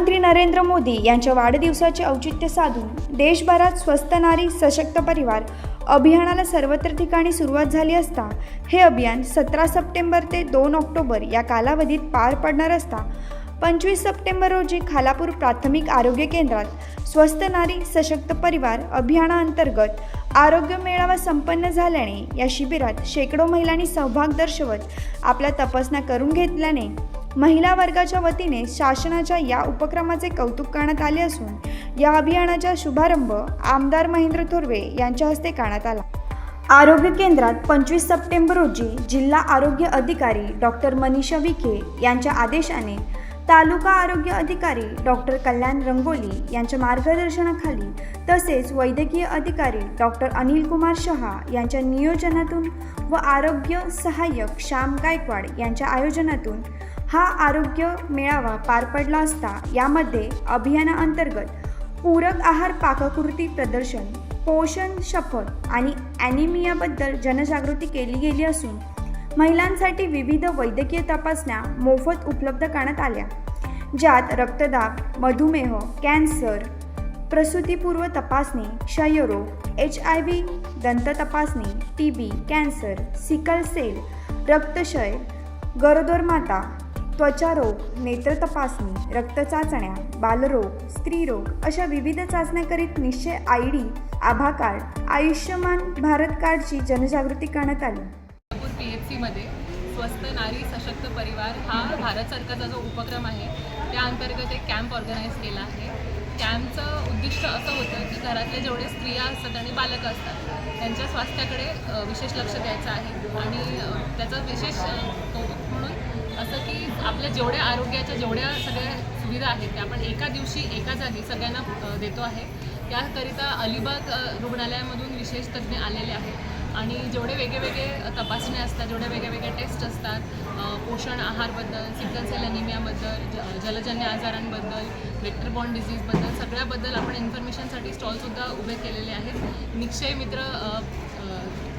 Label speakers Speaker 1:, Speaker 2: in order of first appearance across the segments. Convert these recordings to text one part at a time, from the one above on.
Speaker 1: पंतप्रधानमंत्री नरेंद्र मोदी यांच्या वाढदिवसाचे औचित्य साधून देशभरात स्वस्त नारी सशक्त परिवार अभियानाला सर्वत्र ठिकाणी सुरुवात झाली असता हे अभियान सतरा सप्टेंबर ते दोन ऑक्टोबर या कालावधीत पार पडणार असता पंचवीस सप्टेंबर रोजी खालापूर प्राथमिक आरोग्य केंद्रात स्वस्त नारी सशक्त परिवार अभियानाअंतर्गत आरोग्य मेळावा संपन्न झाल्याने या शिबिरात शेकडो महिलांनी सहभाग दर्शवत आपल्या तपासण्या करून घेतल्याने महिला वर्गाच्या वतीने शासनाच्या या उपक्रमाचे कौतुक करण्यात आले असून या अभियानाचा शुभारंभ आमदार महेंद्र थोरवे यांच्या हस्ते करण्यात आला. आरोग्य केंद्रात पंचवीस सप्टेंबर रोजी जिल्हा आरोग्य अधिकारी डॉक्टर मनीषा विखे यांच्या आदेशाने तालुका आरोग्य अधिकारी डॉक्टर कल्याण रंगोली यांच्या मार्गदर्शनाखाली तसेच वैद्यकीय अधिकारी डॉक्टर अनिल कुमार शहा यांच्या नियोजनातून व आरोग्य सहाय्यक श्याम गायकवाड यांच्या आयोजनातून हा आरोग्य मेळावा पार पडला असता यामध्ये अभियानाअंतर्गत पूरक आहार पाककृती प्रदर्शन पोषण शपथ आणि ॲनिमियाबद्दल जनजागृती केली गेली असून महिलांसाठी विविध वैद्यकीय तपासण्या मोफत उपलब्ध करण्यात आल्या ज्यात रक्तदाब मधुमेह कॅन्सर प्रसूतीपूर्व तपासणी क्षयरोग एच आय व्ही दंत तपासणी T B cancer sickle cell रक्तक्षय गरोदर माता त्वचारोग नेत्र तपासणी रक्तचाचण्या बालरोग स्त्रीरोग अशा विविध चाचण्या करीत निश्चय I D Abha card Ayushman Bharat कार्डची जनजागृती करण्यात आली.
Speaker 2: नागपूर पी एफ सीमध्ये स्वस्त नारी सशक्त परिवार हा भारत सरकारचा जो उपक्रम आहे त्या अंतर्गत एक कॅम्प ऑर्गनाईज केला आहे. कॅम्पचं उद्दिष्ट असं होतं की घरातले जेवढे स्त्रिया असतात आणि बालकं असतात त्यांच्या स्वास्थ्याकडे विशेष लक्ष द्यायचं आहे. आणि त्याचं विशेष म्हणून असं की आपल्या जेवढ्या आरोग्याच्या जेवढ्या सगळ्या सुविधा आहेत त्या आपण एका दिवशी एका जागी सगळ्यांना देतो आहे. त्याकरिता अलिबाग रुग्णालयामधून विशेष तज्ज्ञ आलेले आहेत. आणि जेवढे वेगळेवेगळे तपासण्या असतात जेवढे वेगळेवेगळे टेस्ट असतात पोषण आहारबद्दल सिकल सेल अनिमियाबद्दल ज जलजन्य आजारांबद्दल वेक्टर बॉन्ड डिझीजबद्दल सगळ्याबद्दल आपण इन्फॉर्मेशनसाठी स्टॉलसुद्धा उभे केलेले आहेत. निक्षय मित्र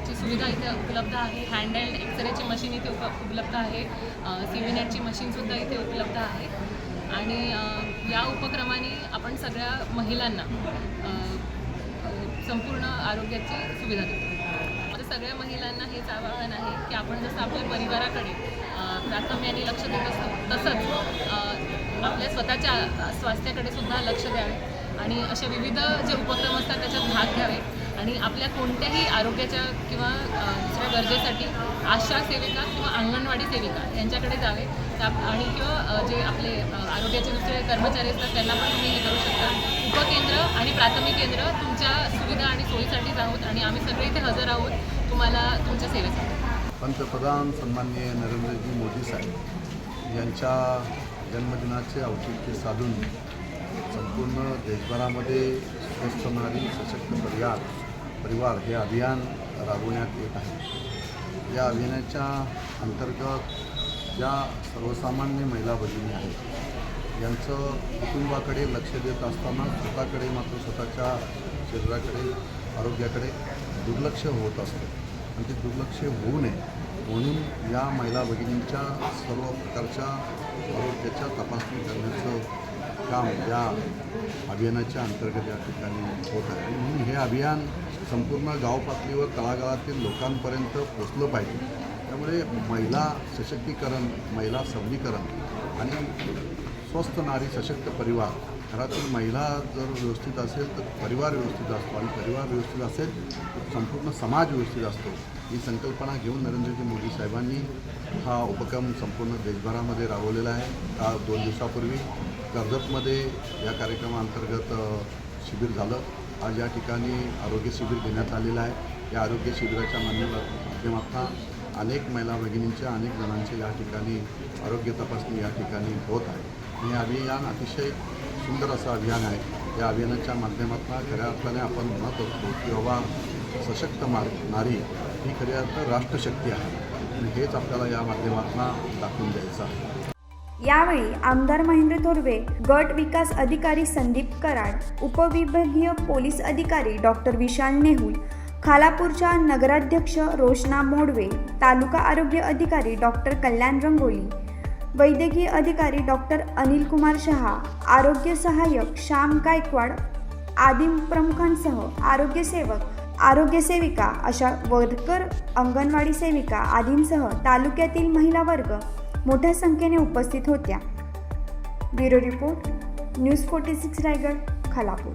Speaker 2: ची सुविधा इथे उपलब्ध आहे. हँड हँडहेल्ड एक्सरेची मशीन इथे उप उपलब्ध आहे. सीव्हीनेटची मशीनसुद्धा इथे उपलब्ध आहे. आणि या उपक्रमाने आपण सगळ्या महिलांना संपूर्ण आरोग्याची सुविधा देतो. माझं सगळ्या महिलांना हेच आवाहन आहे की आपण जसं आपल्या परिवाराकडे प्राथम्याने लक्ष देत असतो तसंच आपल्या स्वतःच्या स्वास्थ्याकडे सुद्धा लक्ष द्यावे. आणि असे विविध जे उपक्रम असतात त्याच्यात भाग घ्यावे. आणि आपल्या कोणत्याही आरोग्याच्या किंवा दुसऱ्या गरजेसाठी आशा सेविका किंवा अंगणवाडी सेविका यांच्याकडे जावे. त्या आणि किंवा जे आपले आरोग्याचे दुसरे कर्मचारी असतात त्यांना पण तुम्ही हे करू शकता. उपकेंद्र आणि प्राथमिक केंद्र तुमच्या सुविधा आणि सोयीसाठीच आहोत आणि आम्ही सगळे इथे हजर आहोत. तुम्हाला तुमच्या सेवेसाठी
Speaker 3: पंतप्रधान सन्माननीय नरेंद्रजी मोदी साहेब यांच्या जन्मदिनाचे औचित्य साधून संपूर्ण देशभरामध्ये स्वस्थ नारी सशक्त परिवार परिवार हे अभियान राबवण्यात येत आहे. या अभियानाच्या अंतर्गत ज्या सर्वसामान्य महिला भगिनी आहेत यांचं कुटुंबाकडे लक्ष देत असताना स्वतःकडे मात्र स्वतःच्या शरीराकडे आरोग्याकडे दुर्लक्ष होत असतं. आणि ते दुर्लक्ष होऊ नये म्हणून या महिला भगिनींच्या सर्व प्रकारच्या आरोग्याच्या तपासणी करण्याचं काम या अभियानाच्या अंतर्गत या ठिकाणी होत आहे. म्हणून हे अभियान संपूर्ण गाव पातळीवर तळागाळातील लोकांपर्यंत पोचलं पाहिजे. त्यामुळे महिला सशक्तीकरण महिला सबलीकरण आणि स्वस्थ नारी सशक्त परिवार घरातील महिला जर व्यवस्थित असेल तर परिवार व्यवस्थित असतो आणि परिवार व्यवस्थित असेल तर संपूर्ण समाज व्यवस्थित असतो. ही संकल्पना घेऊन नरेंद्रजी मोदी साहेबांनी हा उपक्रम संपूर्ण देशभरामध्ये राबवलेला आहे. का दोन दिवसापूर्वी कर्जतमध्ये या कार्यक्रमाअंतर्गत शिबिर झालं. आज या ठिकाणी आरोग्य शिबिर घेण्यात आलेलं आहे. या आरोग्य शिबिराच्या माध्यमातून अनेक महिला भगिनींच्या अनेक जणांचे या ठिकाणी आरोग्य तपासणी या ठिकाणी होत आहे. आणि हे अभियान अतिशय सुंदर असं अभियान आहे. या अभियानाच्या माध्यमातून खऱ्या अर्थाने आपण म्हणत असतो की बाबा सशक्त मार नारी ही खऱ्या अर्थ राष्ट्रशक्ती आहे. आणि हेच आपल्याला या माध्यमातून दाखवून द्यायचं आहे.
Speaker 1: यावेळी आमदार महेंद्र थोरवे गट विकास अधिकारी संदीप कराड उपविभागीय पोलीस अधिकारी डॉक्टर विशाल नेहुल खालापूरच्या नगराध्यक्ष रोशना मोडवे तालुका आरोग्य अधिकारी डॉक्टर कल्याण रंगोली वैद्यकीय अधिकारी डॉक्टर अनिल कुमार शहा आरोग्य सहाय्यक श्याम गायकवाड आदी प्रमुखांसह आरोग्य सेवक आरोग्य सेविका अशा वर्कर अंगणवाडी सेविका आदींसह तालुक्यातील महिला वर्ग मोठ्या संख्येने उपस्थित होत्या. Bureau report news forty six Raigad Khalapur.